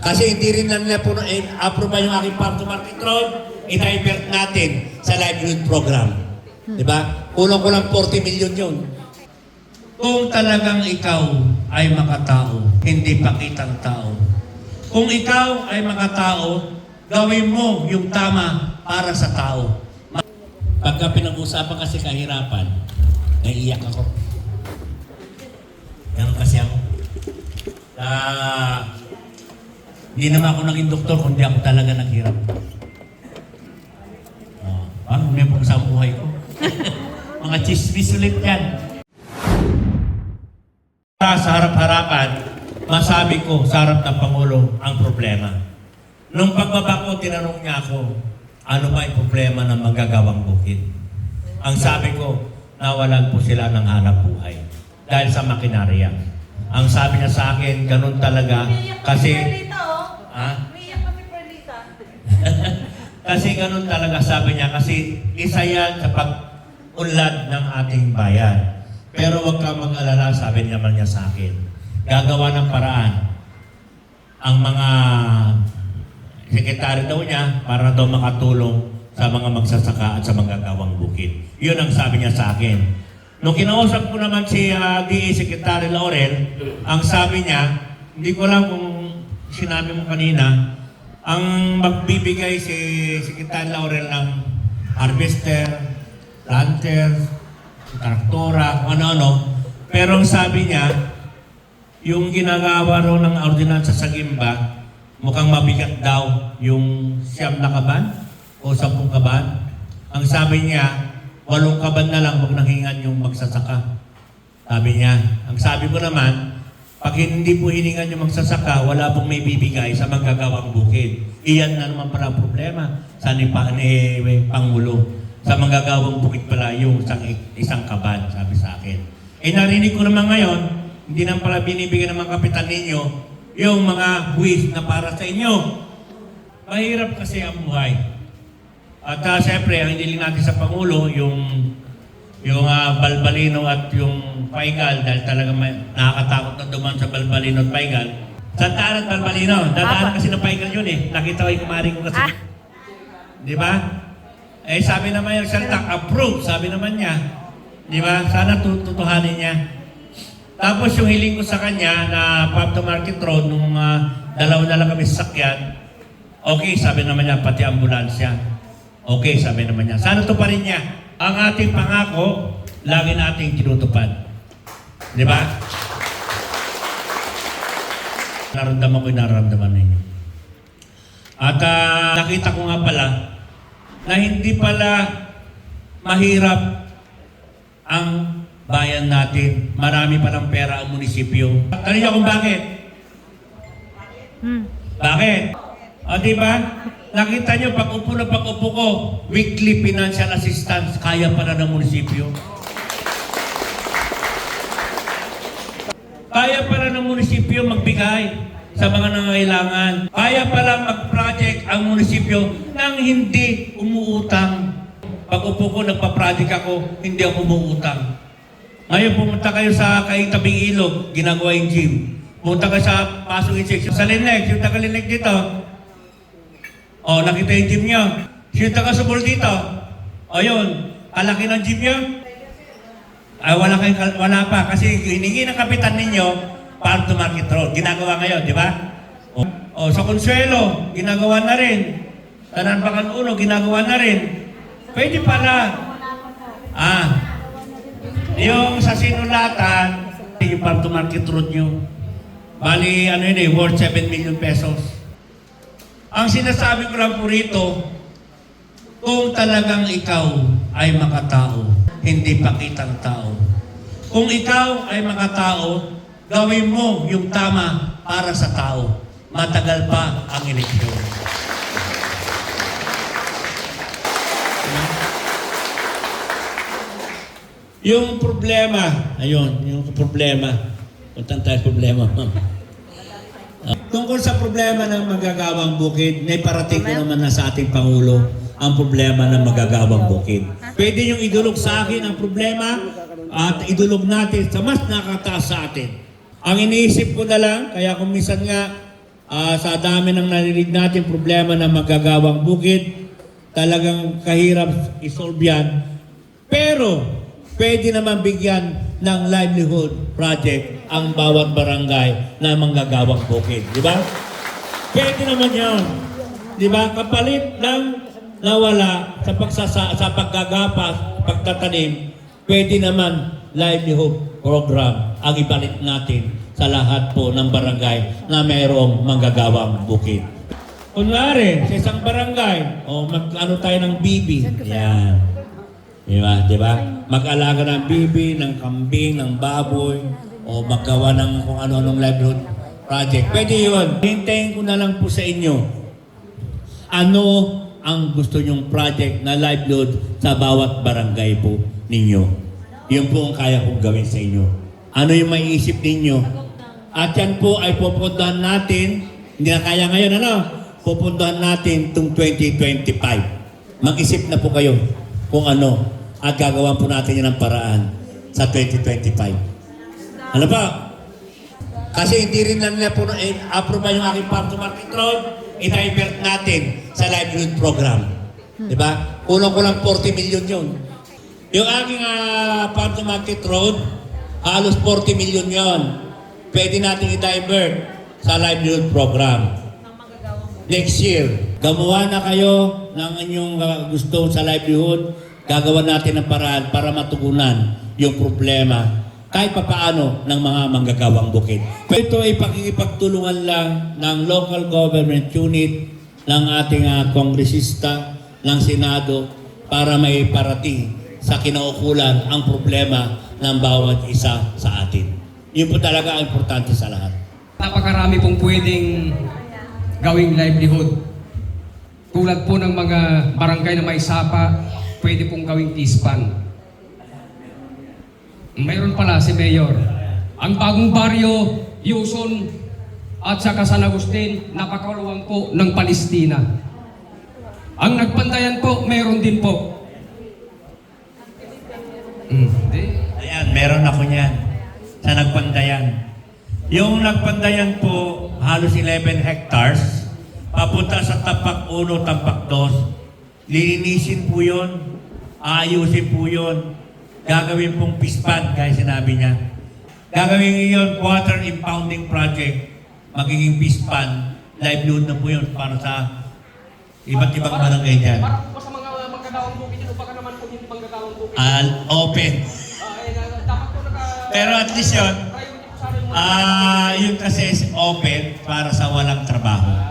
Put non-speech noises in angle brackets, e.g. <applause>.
Kasi hindi rin lang nila puno, eh, approve yung aking farm to market road, i-divert natin sa livelihood program. Di ba? Kulang ko lang 40 million yun. Kung talagang ikaw ay makatao, hindi pakitang tao. Kung ikaw ay makatao, gawin mo yung tama para sa tao. Pagka pinag-usapan kasi kahirapan, naiiyak ako. Ganun kasi ako. Ah, hindi naman ako naging doktor kundi ako talaga naghirap. Oh, parang may sa buhay ko. <laughs> Mga chismis ulit yan. Sa harap-harapan, masabi ko sa harap ng Pangulo ang problema. Nung pagbaba ko, tinanong niya ako, ano ba yung problema ng magagawang bukid? Ang sabi ko, nawalan po sila ng hanap buhay dahil sa makinarya. Ang sabi niya sa akin, ganun talaga kasi. Ha? Umiiyak kami, Perlita. <laughs> kasi ganun talaga sabi niya kasi isa yan sa pag-unlad ng ating bayan. Pero huwag kang mag-alala, sabi naman niya sa akin. Gagawa ng paraan ang mga sekretary daw niya para daw makatulong sa mga magsasaka at sa mga gawang bukid. Yun ang sabi niya sa akin. Nung kinausap ko naman si ah, DA Secretary Laurel, ang sabi niya, hindi ko lang kung sinabi mo kanina, ang magbibigay si Secretary Laurel ng harvester, planter, traktora, ano-ano. Pero ang sabi niya, yung ginagawa raw ng ordinansa sa Gimba, mukhang mabigat daw yung siyam na kaban o sampung kaban. Ang sabi niya, walong kaban na lang wag nanghingan yung magsasaka. Sabi niya. Ang sabi ko naman, pag hindi po hiningan yung magsasaka, wala pong may bibigay sa magagawang bukid. Iyan na naman ang problema sa ni, pa, ni Pangulo. Sa magagawang bukid pala yung isang, isang kaban, sabi sa akin. Eh narinig ko naman ngayon, hindi naman pala binibigyan ng mga kapitan ninyo yung mga buwis na para sa inyo. Mahirap kasi ang buhay. At uh, siyempre, ang hindi natin sa Pangulo, yung yung ah, Balbalino at yung Paigal, dahil talaga may, nakakatakot na duman sa Balbalino at Paigal. At Balbalino, dadaan kasi ng Paigal yun eh. Nakita ko yung kumari ko kasi. Ah. Di ba? Eh sabi naman yung salita, approve, sabi naman niya. Di ba? Sana tutuhanin niya. Tapos yung hiling ko sa kanya na Pub to Market Road, nung ah, dalawa na lang kami sasakyan, okay, sabi naman niya, pati ambulansya. Okay, sabi naman niya. Sana to pa rin niya. Ang ating pangako, lagi nating tinutupad. Di ba? Naramdaman ko yung nararamdaman ninyo. At ah, nakita ko nga pala na hindi pala mahirap ang bayan natin. Marami palang pera ang munisipyo. Tanong niyo kung bakit? Hmm. Bakit? O di ba? Nakita niyo, pag upo na pag upo ko, weekly financial assistance, kaya para ng munisipyo. Kaya para ng munisipyo magbigay sa mga nangangailangan. Kaya pala mag-project ang munisipyo nang hindi umuutang. Pag upo ko, nagpa-project ako, hindi ako umuutang. Ngayon, pumunta kayo sa Kaitabing Ilog, ginagawa yung gym. Pumunta kayo sa Pasong Injection. Sa Linex, yung taga-Linex dito. O, nakita yung gym nyo. Yung taga-Subol dito. O. Kalaki ng gym nyo. Ay, wala, kal- wala pa. Kasi hiningi ng kapitan ninyo, farm to market road. Ginagawa ngayon, di ba? O, o, sa Consuelo, ginagawa na rin. Tananbakan Uno, ginagawa na rin. Pwede pala. Ah, yung sa sinulatan, yung farm to market road nyo, bali, ano yun eh, worth 7 million pesos. Ang sinasabi ko lang po rito, kung talagang ikaw ay makatao, hindi pakitang tao. Kung ikaw ay makatao, gawin mo yung tama para sa tao. Matagal pa ang eleksyon. Yung problema, ayun, yung problema. Puntan tayo problema. Ah, Tungkol sa problema ng magagawang bukid, may parating ko naman na sa ating Pangulo ang problema ng magagawang bukid. Pwede niyong idulog sa akin ang problema at idulog natin sa mas nakataas sa atin. Ang iniisip ko na lang, kaya kung minsan nga Ah, sa dami ng narinig natin problema ng magagawang bukid, talagang kahirap isolve yan. Pero, pwede naman bigyan ng livelihood project ang bawat barangay na manggagawang bukid. Di ba? Pwede naman yun. Di ba? Kapalit ng nawala sa pagsasa, sa paggagapas, pagtatanim, pwede naman livelihood program ang ibalik natin sa lahat po ng barangay na mayroong manggagawang bukid. Kunwari, sa isang barangay, o mag-ano tayo ng bibi. Yan. Di ba? Di ba? Mag-alaga ng bibi, ng kambing, ng baboy, o maggawa ng kung ano-anong livelihood project. Pwede yun. Hintayin ko na lang po sa inyo. Ano ang gusto nyong project na livelihood sa bawat barangay po ninyo? Yun po ang kaya kong gawin sa inyo. Ano yung maiisip ninyo? At yan po ay pupuntahan natin, hindi na kaya ngayon, ano? Pupuntahan natin itong 2025. Mag-isip na po kayo kung ano at gagawan po natin yan ng paraan sa 2025. Ano pa? Kasi hindi rin lang nila po eh, approve yung aking farm to market road, i-divert natin sa livelihood program. Di ba? Kulang ko lang 40 million yun. Yung aking uh, farm to market road, halos 40 million yon. Pwede natin i-divert sa livelihood program. Next year, gamuha na kayo ng inyong uh, gusto sa livelihood, gagawa natin ng paraan para matugunan yung problema kahit papaano ng mga manggagawang bukid. Ito ay pakikipagtulungan lang ng local government unit ng ating uh, kongresista ng Senado para may parating sa kinaukulan ang problema ng bawat isa sa atin. Yun po talaga ang importante sa lahat. Napakarami pong pwedeng gawing livelihood. Tulad po ng mga barangay na may sapa, pwede pong gawing tispan. Mayroon pala si Mayor. Ang bagong baryo, Yuson, at saka San Agustin, napakaluwang po ng Palestina. Ang nagpantayan po, mayroon din po. Di? Ayan, meron ako niyan. Sa Nagpandayan. Yung Nagpandayan po, halos 11 hectares. Papunta sa Tapak 1, Tapak 2. Lilinisin po yun. Ayusin po yun. Gagawin pong pispan, gaya sinabi niya. Gagawin yun, water impounding project. Magiging pispan. Livelihood na po yun para sa iba't ibang barangay dyan. Para po sa mga manggagawang bukid yun, baka naman po hindi manggagawang bukid. Ah, open. Ah, naka... Pero at least yun, Ah, yun kasi is open para sa walang trabaho.